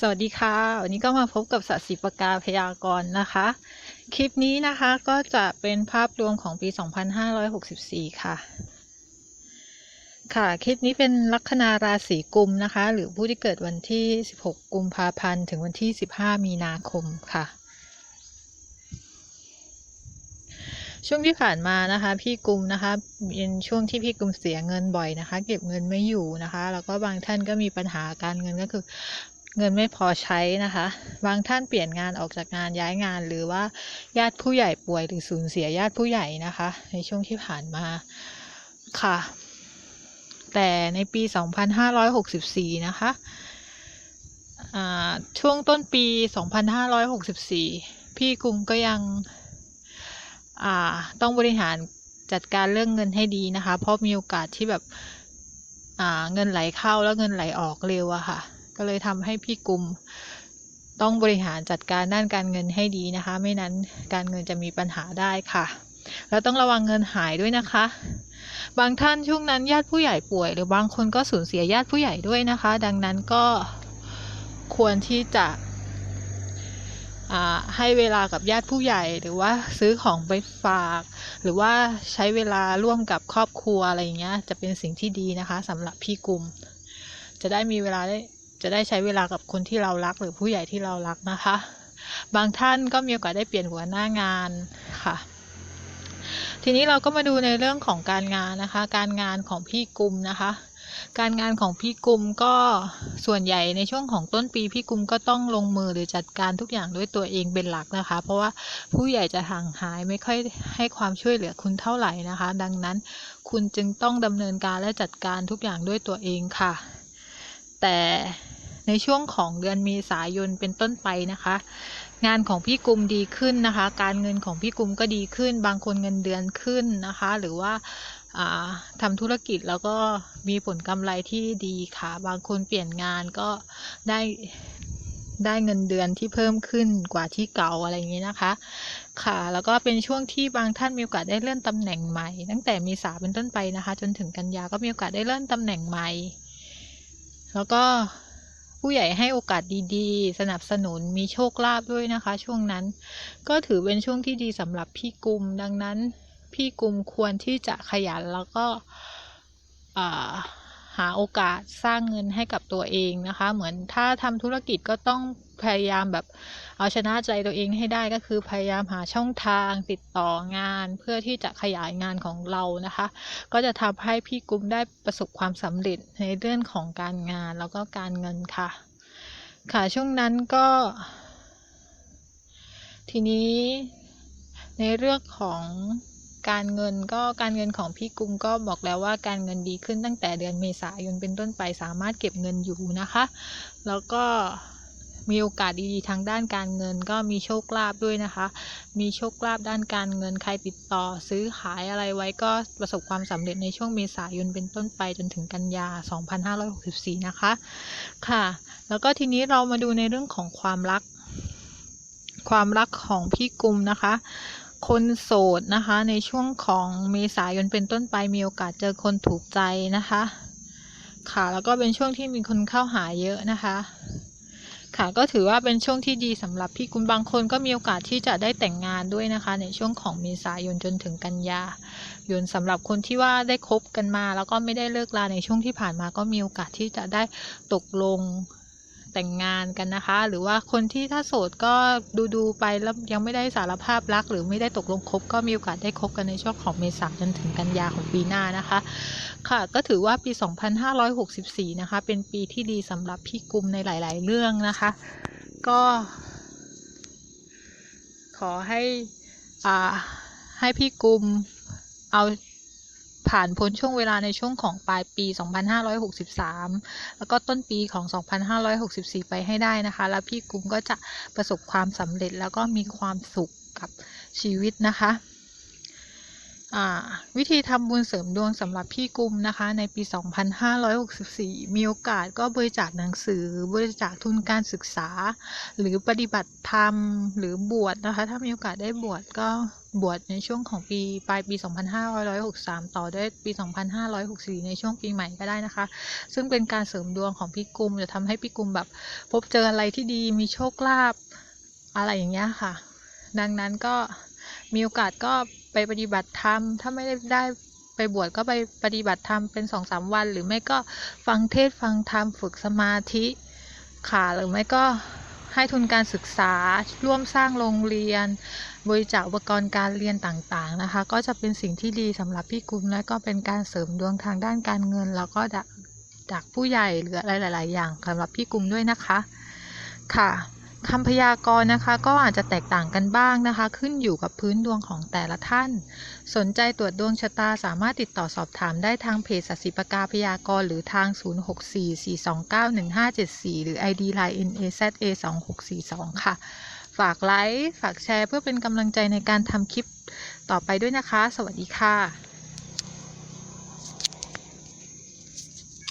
สวัสดีค่ะ วันนี้ก็มาพบกับสัตสีปากาพยากรณ์นะคะ คลิปนี้นะคะก็จะเป็นภาพรวมของปี 2564 ค่ะ ค่ะ คลิปนี้เป็นลัคนาราศีกุมนะคะ หรือผู้ที่เกิดวันที่ 16 กุมภาพันธ์ ถึงวันที่ 15 มีนาคมค่ะ ช่วงที่ผ่านมานะคะ พี่กุมนะคะ เป็นช่วงที่พี่กุมเสียเงินบ่อยนะคะ เก็บเงินไม่อยู่นะคะ แล้วก็บางท่านก็มีปัญหาการเงินก็คือ เงินไม่พอใช้นะคะ บางท่านเปลี่ยนงานออกจากงานย้ายงาน หรือว่าญาติผู้ใหญ่ป่วยหรือสูญเสียญาติผู้ใหญ่นะคะ ในช่วงที่ผ่านมาค่ะ แต่ในปี 2564 นะคะช่วงต้นปี 2564 พี่กุมก็ยังต้องบริหารจัดการเรื่องเงินให้ดีนะคะ เพราะมีโอกาสที่แบบเงินไหลเข้าแล้วเงินไหลออกเร็วอะค่ะ ก็เลยทำให้พี่กลุ่มต้องบริหารจัดการด้านการเงินให้ดีนะคะ ไม่นั้นการเงินจะมีปัญหาได้ค่ะ แล้วต้องระวังเงินหายด้วยนะคะ บางท่านช่วงนั้นญาติผู้ใหญ่ป่วย หรือบางคนก็สูญเสียญาติผู้ใหญ่ด้วยนะคะ ดังนั้นก็ควรที่จะให้เวลากับญาติผู้ใหญ่หรือว่าซื้อของไปฝาก หรือว่าใช้เวลาร่วมกับครอบครัวอะไรอย่างเงี้ยจะเป็นสิ่งที่ดีนะคะสำหรับพี่กลุ่ม จะได้มีเวลาได้ จะได้ใช้เวลากับคนที่เรารักหรือผู้ใหญ่ที่เรารักนะคะ บางท่านก็มีโอกาสได้เปลี่ยนหัวหน้างานค่ะ ทีนี้เราก็มาดูในเรื่องของการงานนะคะ การงานของพี่กุมนะคะการงานของพี่กุมก็ส่วนใหญ่ในช่วงของต้นปีพี่กุมก็ต้องลงมือหรือจัดการทุกอย่างด้วยตัวเองเป็นหลักนะคะ เพราะว่าผู้ใหญ่จะห่างหายไม่ค่อยให้ความช่วยเหลือคุณเท่าไหร่นะคะ ดังนั้นคุณจึงต้องดำเนินการและจัดการทุกอย่างด้วยตัวเองค่ะ แต่ในช่วงของเดือนเมษายนเป็นต้นไปนะคะ งานของพี่กุมดีขึ้นนะคะ การเงินของพี่กุมก็ดีขึ้น บางคนเงินเดือนขึ้นนะคะ หรือว่าอ่าทำธุรกิจแล้วก็มีผลกำไรที่ดีค่ะ บางคนเปลี่ยนงานก็ได้ได้เงินเดือนที่เพิ่มขึ้นกว่าที่เก่าอะไรอย่างนี้นะคะ ค่ะ แล้วก็เป็นช่วงที่บางท่านมีโอกาสได้เลื่อนตำแหน่งใหม่ ตั้งแต่เมษาเป็นต้นไปนะคะ จนถึงกันยาก็มีโอกาสได้เลื่อนตำแหน่งใหม่ แล้วก็ผู้ใหญ่ให้โอกาสดีๆ สนับสนุนมีโชคลาภด้วยนะคะ ช่วงนั้น ก็ถือเป็นช่วงที่ดีสำหรับพี่กุม ดังนั้นพี่กุมควรที่จะขยันแล้วก็อ่า หาโอกาสสร้างเงินให้กับตัวเองนะคะ เหมือนถ้าทำธุรกิจก็ต้องพยายามแบบเอาชนะใจตัวเองให้ได้ก็คือพยายามหาช่องทางติดต่องานเพื่อที่จะขยายงานของเรานะคะ ก็จะทำให้พี่กุมได้ประสบความสำเร็จในเรื่องของการงานแล้วก็การเงินค่ะ ค่ะช่วงนั้นก็ ทีนี้ในเรื่องของ การเงินก็การเงินของพี่กุมก็บอกแล้วว่าการเงินดีขึ้นตั้งแต่เดือนเมษายนเป็นต้นไปสามารถเก็บเงินอยู่นะคะ แล้วก็มีโอกาสดีๆทางด้านการเงินก็มีโชคลาภด้วยนะคะ มีโชคลาภด้านการเงินใครติดต่อซื้อขายอะไรไว้ก็ประสบความสำเร็จในช่วงเมษายนเป็นต้นไปจนถึงกันยา 2564 นะคะ ค่ะ แล้วก็ทีนี้เรามาดูในเรื่องของความรัก ความรักของพี่กุมนะคะ คนโสดนะคะ ในช่วงของเมษายนเป็นต้นไปมีโอกาสเจอคนถูกใจนะคะ ค่ะแล้วก็เป็นช่วงที่มีคนเข้าหาเยอะนะคะ ค่ะก็ถือว่าเป็นช่วงที่ดีสำหรับพี่กุมบางคนก็มีโอกาสที่จะได้แต่งงานด้วยนะคะ ในช่วงของเมษายนจนถึงกันยายนสำหรับคนที่ว่าได้คบกันมา แล้วก็ไม่ได้เลิกลาในช่วงที่ผ่านมาก็มีโอกาสที่จะได้ตกลง แต่งงานกันนะคะ หรือว่าคนที่ถ้าโสดก็ดูดูไปแล้วยังไม่ได้สารภาพรัก หรือไม่ได้ตกลงคบก็มีโอกาสได้คบกันในช่วงของเมษายนจนถึงกันยาของปีหน้านะคะ ค่ะ ก็ถือว่าปี 2564 นะคะ เป็นปีที่ดีสำหรับพี่กุมในหลาย ๆ เรื่องนะคะ ก็ ขอให้อ่าให้พี่กุมเอา ผ่านพ้นช่วงเวลาในช่วงของปลายปี 2563 แล้วก็ต้นปีของ 2564 ไปให้ได้นะคะ แล้วพี่กุ้มก็จะประสบความสำเร็จแล้วก็มีความสุขกับชีวิตนะคะ วิธีทำบุญเสริมดวงสำหรับพี่กุมนะคะ ในปี 2564 มีโอกาสก็บริจาคหนังสือ บริจาคทุนการศึกษา หรือปฏิบัติธรรม หรือบวชนะคะ ถ้ามีโอกาสได้บวชก็บวชในช่วงของปีปลายปี 2563 ต่อด้วยปี 2564 ในช่วงปีใหม่ก็ได้นะคะ ซึ่งเป็นการเสริมดวงของพี่กุม จะทำให้พี่กุมแบบพบเจออะไรที่ดี มีโชคลาภอะไรอย่างเงี้ยค่ะ ดังนั้นก็มีโอกาสก็ ไปปฏิบัติธรรม ถ้าไม่ได้ได้ไปบวชก็ไปปฏิบัติธรรมเป็นสองสามวัน หรือไม่ก็ฟังเทศฟังธรรมฝึกสมาธิค่ะหรือไม่ก็ให้ทุนการศึกษาร่วมสร้างโรงเรียน บริจาคอุปกรณ์การเรียนต่างๆนะคะ ก็จะเป็นสิ่งที่ดีสำหรับพี่กุลและก็เป็นการเสริมดวงทางด้านการเงิน แล้วก็จากผู้ใหญ่หรืออะไรหลาย ๆ อย่างสำหรับพี่กุลด้วยนะคะค่ะ คำพยากรณ์นะคะ ก็อาจจะแตกต่างกันบ้างนะคะ ขึ้นอยู่กับพื้นดวงของแต่ละท่าน สนใจตรวจดวงชะตาสามารถติดต่อสอบถามได้ทางเพจสัสิปกาพยากรณ์หรือทาง 0644291574 หรือ ID Line NAZA2642 ค่ะ ฝากไลค์ ฝากแชร์เพื่อเป็นกำลังใจในการทำคลิปต่อไปด้วยนะคะ สวัสดีค่ะ